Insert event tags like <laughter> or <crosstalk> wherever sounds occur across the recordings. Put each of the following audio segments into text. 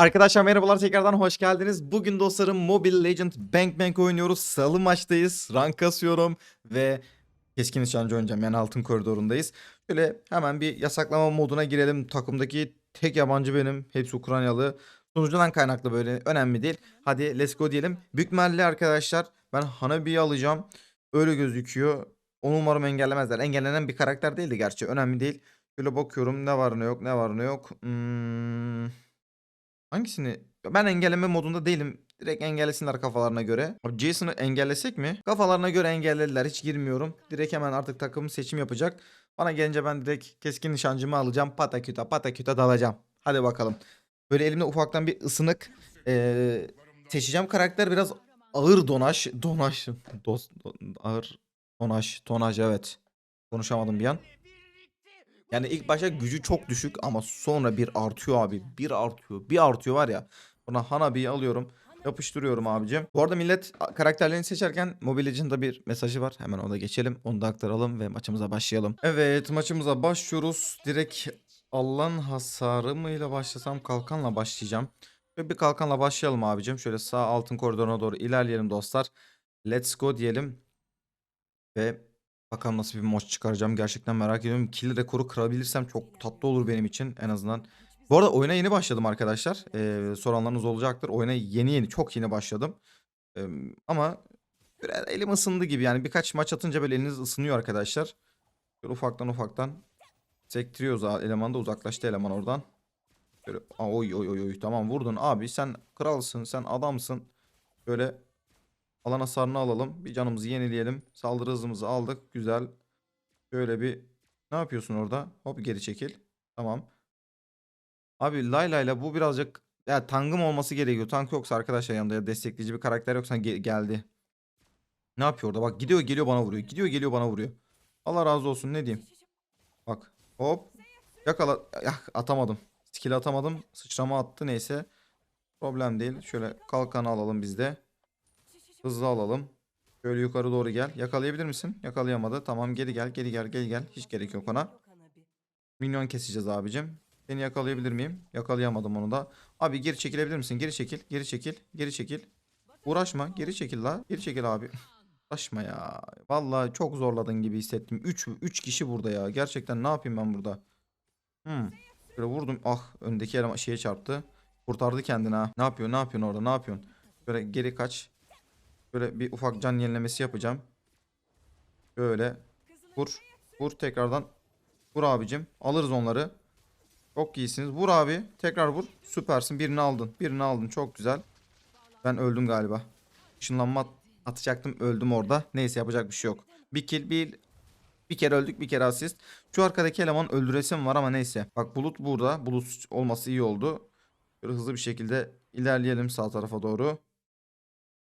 Arkadaşlar merhabalar tekrardan hoş geldiniz. Bugün dostlarım Mobile Legend Bank Bank oynuyoruz. Salı maçtayız. Rank kasıyorum ve keskin nişancı oynayacağım. Yani altın koridorundayız. Şöyle hemen bir yasaklama moduna girelim. Takımdaki tek yabancı benim. Hepsi Ukraynalı. Sunucudan kaynaklı böyle önemli değil. Hadi let's go diyelim. Büyük ihtimalle arkadaşlar ben Hanabi'yi alacağım. Öyle gözüküyor. Onu umarım engellemezler. Engellenen bir karakter değildi gerçi. Önemli değil. Şöyle bakıyorum ne var ne yok ne var ne yok. Hmm. Hangisini? Ben engelleme modunda değilim. Direkt engellesinler kafalarına göre. Abi Jason'ı engellesek mi? Kafalarına göre engellediler. Hiç girmiyorum. Direkt hemen artık takım seçim yapacak. Bana gelince ben direkt keskin nişancımı alacağım. Pataküta pataküta dalacağım. Hadi bakalım. Böyle elimde ufaktan bir ısınık ee, seçeceğim. Karakter biraz ağır donaş. Donaş. Dos, do- ağır donaş. Tonaj evet. Konuşamadım bir an. Yani ilk başta gücü çok düşük ama sonra bir artıyor abi. Bir artıyor. Bir artıyor var ya. Buna Hanabi'yi alıyorum. Yapıştırıyorum abicim. Bu arada millet karakterlerini seçerken Mobile Legends'da bir mesajı var. Hemen ona geçelim. Onu da aktaralım ve maçımıza başlayalım. Evet maçımıza başlıyoruz. Direkt Allah'ın hasarı mıyla başlasam kalkanla başlayacağım. Şöyle bir kalkanla başlayalım abicim. Şöyle sağ altın koridoruna doğru ilerleyelim dostlar. Let's go diyelim. Ve bakalım nasıl bir maç çıkaracağım. Gerçekten merak ediyorum. Kill rekoru kırabilirsem çok tatlı olur benim için en azından. Bu arada oyuna yeni başladım arkadaşlar. Ee, soranlarınız olacaktır. Oyuna yeni yeni çok yeni başladım. Ee, ama böyle elim ısındı gibi yani birkaç maç atınca böyle eliniz ısınıyor arkadaşlar. Böyle ufaktan ufaktan sektiriyoruz eleman da uzaklaştı eleman oradan. Böyle oy oy oy oy tamam vurdun abi sen kralsın sen adamsın. Böyle alan hasarını alalım. Bir canımızı yenileyelim. Saldırı hızımızı aldık. Güzel. Şöyle bir ne yapıyorsun orada? Hop geri çekil. Tamam. Abi Layla'yla bu birazcık ya tangım olması gerekiyor. Tank yoksa arkadaşlar yanında ya destekleyici bir karakter yoksa ge- geldi. Ne yapıyor orada? Bak gidiyor geliyor bana vuruyor. Gidiyor geliyor bana vuruyor. Allah razı olsun ne diyeyim. Bak hop. Yakala. Ya, atamadım. Skill atamadım. Sıçrama attı neyse. Problem değil. Şöyle kalkanı alalım biz de. Hızlı alalım. Şöyle yukarı doğru gel. Yakalayabilir misin? Yakalayamadı. Tamam geri gel geri gel geri gel. Hiç gerek yok ona. Minyon keseceğiz abicim. Seni yakalayabilir miyim? Yakalayamadım onu da. Abi geri çekilebilir misin? Geri çekil. Geri çekil. Geri çekil. Uğraşma. Geri çekil la. Geri çekil abi. Uğraşma ya. Vallahi çok zorladın gibi hissettim. 3 3 kişi burada ya. Gerçekten ne yapayım ben burada? Hmm. Böyle vurdum. Ah öndeki eleman şeye çarptı. Kurtardı kendini ha. Ne yapıyor? Ne yapıyorsun orada? Ne yapıyorsun? Böyle geri kaç. Böyle bir ufak can yenilemesi yapacağım. Böyle. Vur. Vur tekrardan. Vur abicim. Alırız onları. Çok iyisiniz. Vur abi. Tekrar vur. Süpersin. Birini aldın. Birini aldın. Çok güzel. Ben öldüm galiba. Işınlanma at- atacaktım. Öldüm orada. Neyse yapacak bir şey yok. Bir kill bir bir kere öldük bir kere asist. Şu arkadaki eleman öldüresim var ama neyse. Bak bulut burada. Bulut olması iyi oldu. Böyle hızlı bir şekilde ilerleyelim sağ tarafa doğru.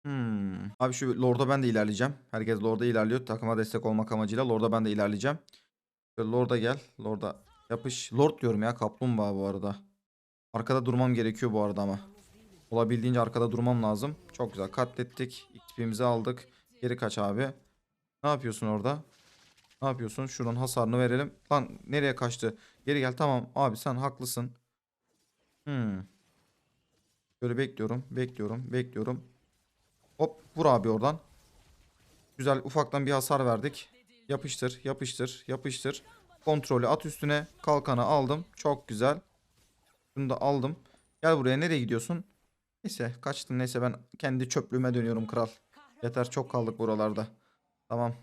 Hmm. Abi şu Lord'a ben de ilerleyeceğim. Herkes Lord'a ilerliyor. Takıma destek olmak amacıyla Lord'a ben de ilerleyeceğim. Lord'a gel. Lord'a yapış. Lord diyorum ya kaplumbağa bu arada. Arkada durmam gerekiyor bu arada ama. Olabildiğince arkada durmam lazım. Çok güzel katlettik. XP'mizi aldık. Geri kaç abi. Ne yapıyorsun orada? Ne yapıyorsun? Şuradan hasarını verelim. Lan nereye kaçtı? Geri gel. Tamam abi sen haklısın. Hmm. Böyle bekliyorum. Bekliyorum. Bekliyorum. Hop vur abi oradan. Güzel ufaktan bir hasar verdik. Yapıştır, yapıştır, yapıştır. Kontrolü at üstüne. Kalkanı aldım. Çok güzel. Bunu da aldım. Gel buraya nereye gidiyorsun? Neyse kaçtın neyse ben kendi çöplüğüme dönüyorum kral. Yeter çok kaldık buralarda. Tamam.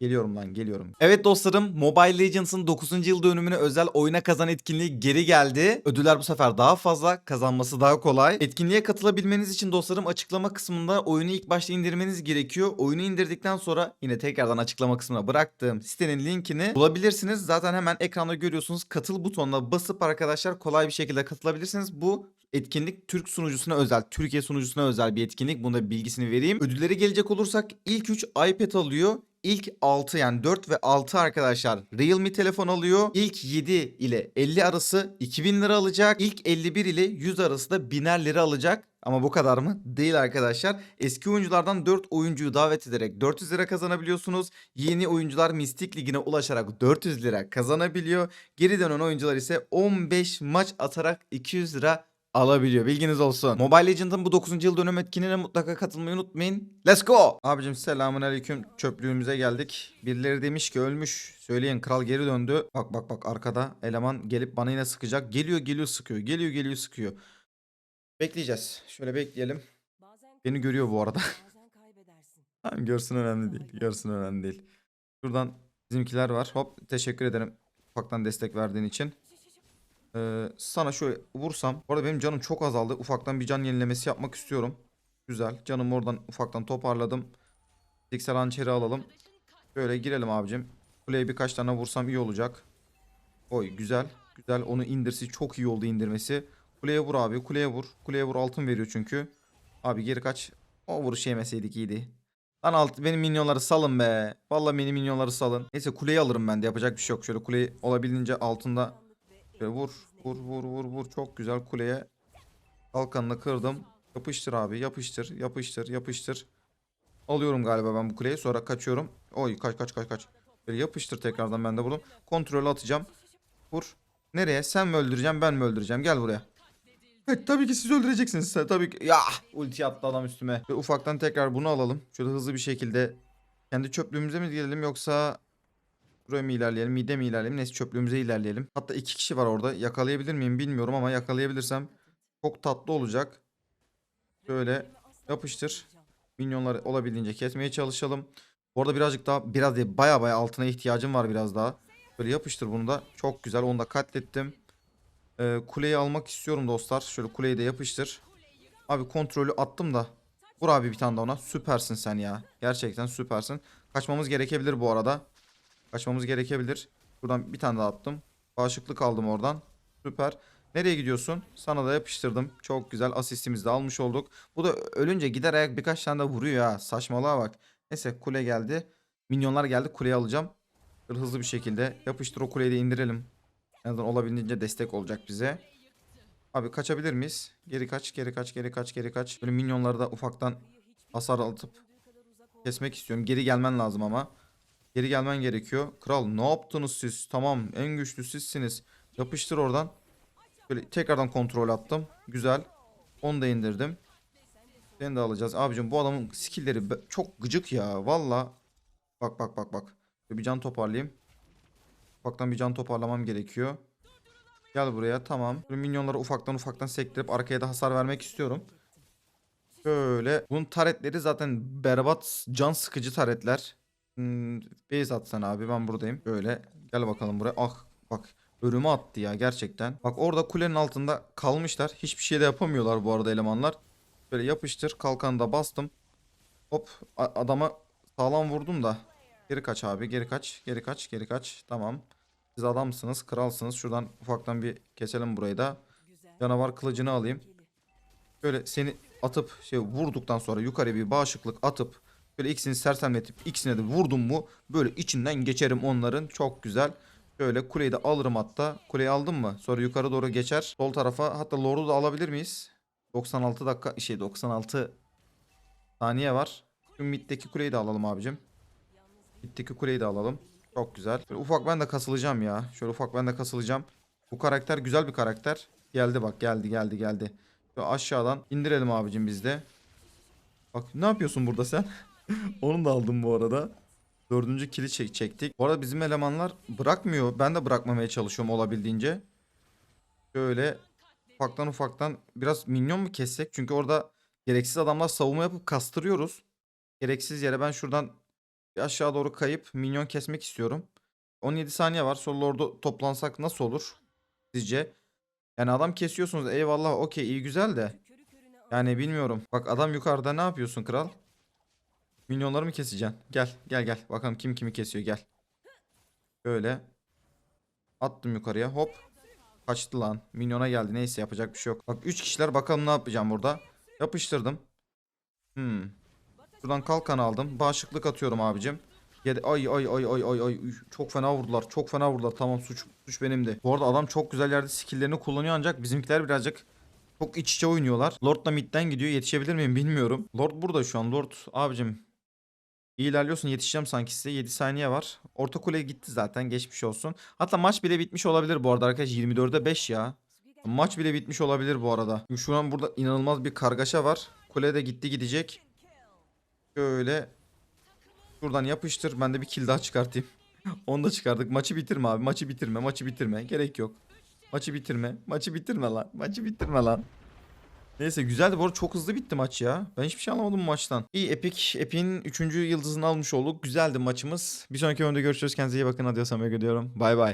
Geliyorum lan geliyorum. Evet dostlarım Mobile Legends'ın 9. yıl dönümüne özel oyuna kazan etkinliği geri geldi. Ödüller bu sefer daha fazla kazanması daha kolay. Etkinliğe katılabilmeniz için dostlarım açıklama kısmında oyunu ilk başta indirmeniz gerekiyor. Oyunu indirdikten sonra yine tekrardan açıklama kısmına bıraktığım sitenin linkini bulabilirsiniz. Zaten hemen ekranda görüyorsunuz katıl butonuna basıp arkadaşlar kolay bir şekilde katılabilirsiniz. Bu etkinlik Türk sunucusuna özel, Türkiye sunucusuna özel bir etkinlik. Bunda bilgisini vereyim. Ödülleri gelecek olursak ilk 3 iPad alıyor. İlk 6 yani 4 ve 6 arkadaşlar Realme telefon alıyor. İlk 7 ile 50 arası 2000 lira alacak. İlk 51 ile 100 arası da 1000'er lira alacak. Ama bu kadar mı? Değil arkadaşlar. Eski oyunculardan 4 oyuncuyu davet ederek 400 lira kazanabiliyorsunuz. Yeni oyuncular Mistik Ligi'ne ulaşarak 400 lira kazanabiliyor. Geri dönen oyuncular ise 15 maç atarak 200 lira alabiliyor. Bilginiz olsun. Mobile Legends'ın bu 9. yıl dönüm etkinliğine mutlaka katılmayı unutmayın. Let's go. Abicim selamun aleyküm. Çöplüğümüze geldik. Birileri demiş ki ölmüş. Söyleyin kral geri döndü. Bak bak bak arkada eleman gelip bana yine sıkacak. Geliyor geliyor sıkıyor. Geliyor geliyor sıkıyor. Bekleyeceğiz. Şöyle bekleyelim. Beni görüyor bu arada. <laughs> Tamam görsün önemli değil. Görsün önemli değil. Şuradan bizimkiler var. Hop teşekkür ederim. Ufaktan destek verdiğin için. Ee, sana şöyle vursam. Bu arada benim canım çok azaldı. Ufaktan bir can yenilemesi yapmak istiyorum. Güzel. Canımı oradan ufaktan toparladım. Fiziksel hançeri alalım. Şöyle girelim abicim. Kuleye birkaç tane vursam iyi olacak. Oy güzel. Güzel onu indirsi çok iyi oldu indirmesi. Kuleye vur abi. Kuleye vur. Kuleye vur altın veriyor çünkü. Abi geri kaç. O vuruşu yemeseydik iyiydi. Lan alt benim minyonları salın be. Vallahi benim minyonları salın. Neyse kuleyi alırım ben de yapacak bir şey yok. Şöyle kuleyi olabildiğince altında Şöyle vur vur vur vur vur çok güzel kuleye kalkanını kırdım. Yapıştır abi yapıştır yapıştır yapıştır. Alıyorum galiba ben bu kuleyi sonra kaçıyorum. Oy kaç kaç kaç kaç. Böyle yapıştır tekrardan ben de buldum. Kontrolü atacağım. Vur. Nereye? Sen mi öldüreceğim ben mi öldüreceğim? Gel buraya. Evet tabii ki siz öldüreceksiniz. Tabii ki. Ya ulti attı adam üstüme. Ve ufaktan tekrar bunu alalım. Şöyle hızlı bir şekilde kendi çöplüğümüze mi gidelim yoksa Buraya mı ilerleyelim? Mide mi ilerleyelim? Neyse çöplüğümüze ilerleyelim. Hatta iki kişi var orada. Yakalayabilir miyim bilmiyorum ama yakalayabilirsem çok tatlı olacak. Şöyle yapıştır. Minyonları olabildiğince kesmeye çalışalım. Bu arada birazcık daha biraz değil baya baya altına ihtiyacım var biraz daha. Böyle yapıştır bunu da. Çok güzel onu da katlettim. Ee, kuleyi almak istiyorum dostlar. Şöyle kuleyi de yapıştır. Abi kontrolü attım da. Vur abi bir tane de ona. Süpersin sen ya. Gerçekten süpersin. Kaçmamız gerekebilir bu arada. Kaçmamız gerekebilir. Buradan bir tane daha attım. Bağışıklık aldım oradan. Süper. Nereye gidiyorsun? Sana da yapıştırdım. Çok güzel asistimizi de almış olduk. Bu da ölünce gider ayak birkaç tane de vuruyor ha. Saçmalığa bak. Neyse kule geldi. Minyonlar geldi. Kuleyi alacağım. Hızlı bir şekilde yapıştır o kuleyi de indirelim. En azından olabildiğince destek olacak bize. Abi kaçabilir miyiz? Geri kaç, geri kaç, geri kaç, geri kaç. Böyle minyonları da ufaktan hasar atıp kesmek istiyorum. Geri gelmen lazım ama. Geri gelmen gerekiyor. Kral ne yaptınız siz? Tamam en güçlü sizsiniz. Yapıştır oradan. Böyle tekrardan kontrol attım. Güzel. Onu da indirdim. Seni de alacağız. Abicim bu adamın skillleri çok gıcık ya. Valla. Bak bak bak bak. Bir can toparlayayım. Ufaktan bir can toparlamam gerekiyor. Gel buraya tamam. Böyle minyonları ufaktan ufaktan sektirip arkaya da hasar vermek istiyorum. Şöyle. Bunun taretleri zaten berbat can sıkıcı taretler. Hmm, base atsan abi ben buradayım. Böyle gel bakalım buraya. Ah bak örümü attı ya gerçekten. Bak orada kulenin altında kalmışlar. Hiçbir şey de yapamıyorlar bu arada elemanlar. Böyle yapıştır kalkanı da bastım. Hop adama sağlam vurdum da. Geri kaç abi geri kaç geri kaç geri kaç. Tamam. Siz adamsınız kralsınız. Şuradan ufaktan bir keselim burayı da. Canavar kılıcını alayım. Böyle seni atıp şey vurduktan sonra yukarı bir bağışıklık atıp Böyle ikisini sersemletip ikisine de vurdum mu böyle içinden geçerim onların. Çok güzel. Şöyle kuleyi de alırım hatta. Kuleyi aldım mı? Sonra yukarı doğru geçer. Sol tarafa hatta Lord'u da alabilir miyiz? 96 dakika şey 96 saniye var. Şu middeki kuleyi de alalım abicim. Middeki kuleyi de alalım. Çok güzel. Böyle ufak ben de kasılacağım ya. Şöyle ufak ben de kasılacağım. Bu karakter güzel bir karakter. Geldi bak geldi geldi geldi. Şöyle aşağıdan indirelim abicim biz de. Bak ne yapıyorsun burada sen? <laughs> Onu da aldım bu arada. Dördüncü kili çek çektik. Bu arada bizim elemanlar bırakmıyor. Ben de bırakmamaya çalışıyorum olabildiğince. Şöyle ufaktan ufaktan biraz minyon mu kessek? Çünkü orada gereksiz adamlar savunma yapıp kastırıyoruz. Gereksiz yere ben şuradan bir aşağı doğru kayıp minyon kesmek istiyorum. 17 saniye var. Sonra orada toplansak nasıl olur? Sizce? Yani adam kesiyorsunuz. Eyvallah okey iyi güzel de. Yani bilmiyorum. Bak adam yukarıda ne yapıyorsun kral? Minyonları mı keseceksin? Gel gel gel. Bakalım kim kimi kesiyor gel. Böyle. Attım yukarıya hop. Kaçtı lan. Minyona geldi. Neyse yapacak bir şey yok. Bak 3 kişiler bakalım ne yapacağım burada. Yapıştırdım. Hmm. Şuradan kalkan aldım. Bağışıklık atıyorum abicim. Ay ay ay ay ay ay. Çok fena vurdular. Çok fena vurdular. Tamam suç suç benimdi. Bu arada adam çok güzel yerde skill'lerini kullanıyor ancak bizimkiler birazcık çok iç içe oynuyorlar. Lord da midden gidiyor. Yetişebilir miyim bilmiyorum. Lord burada şu an. Lord abicim İyi yetişeceğim sanki size 7 saniye var. Orta kule gitti zaten geçmiş olsun. Hatta maç bile bitmiş olabilir bu arada arkadaş 24'e 5 ya. Maç bile bitmiş olabilir bu arada. Şu an burada inanılmaz bir kargaşa var. Kule de gitti gidecek. Şöyle şuradan yapıştır. Ben de bir kill daha çıkartayım. <laughs> Onu da çıkardık. Maçı bitirme abi. Maçı bitirme. Maçı bitirme. Gerek yok. Maçı bitirme. Maçı bitirme lan. Maçı bitirme lan. Neyse güzeldi bu arada çok hızlı bitti maç ya. Ben hiçbir şey anlamadım bu maçtan. İyi Epic. Epic'in 3. yıldızını almış olduk. Güzeldi maçımız. Bir sonraki oyunda görüşürüz. Kendinize iyi bakın. Adios amigo diyorum. Bay bay.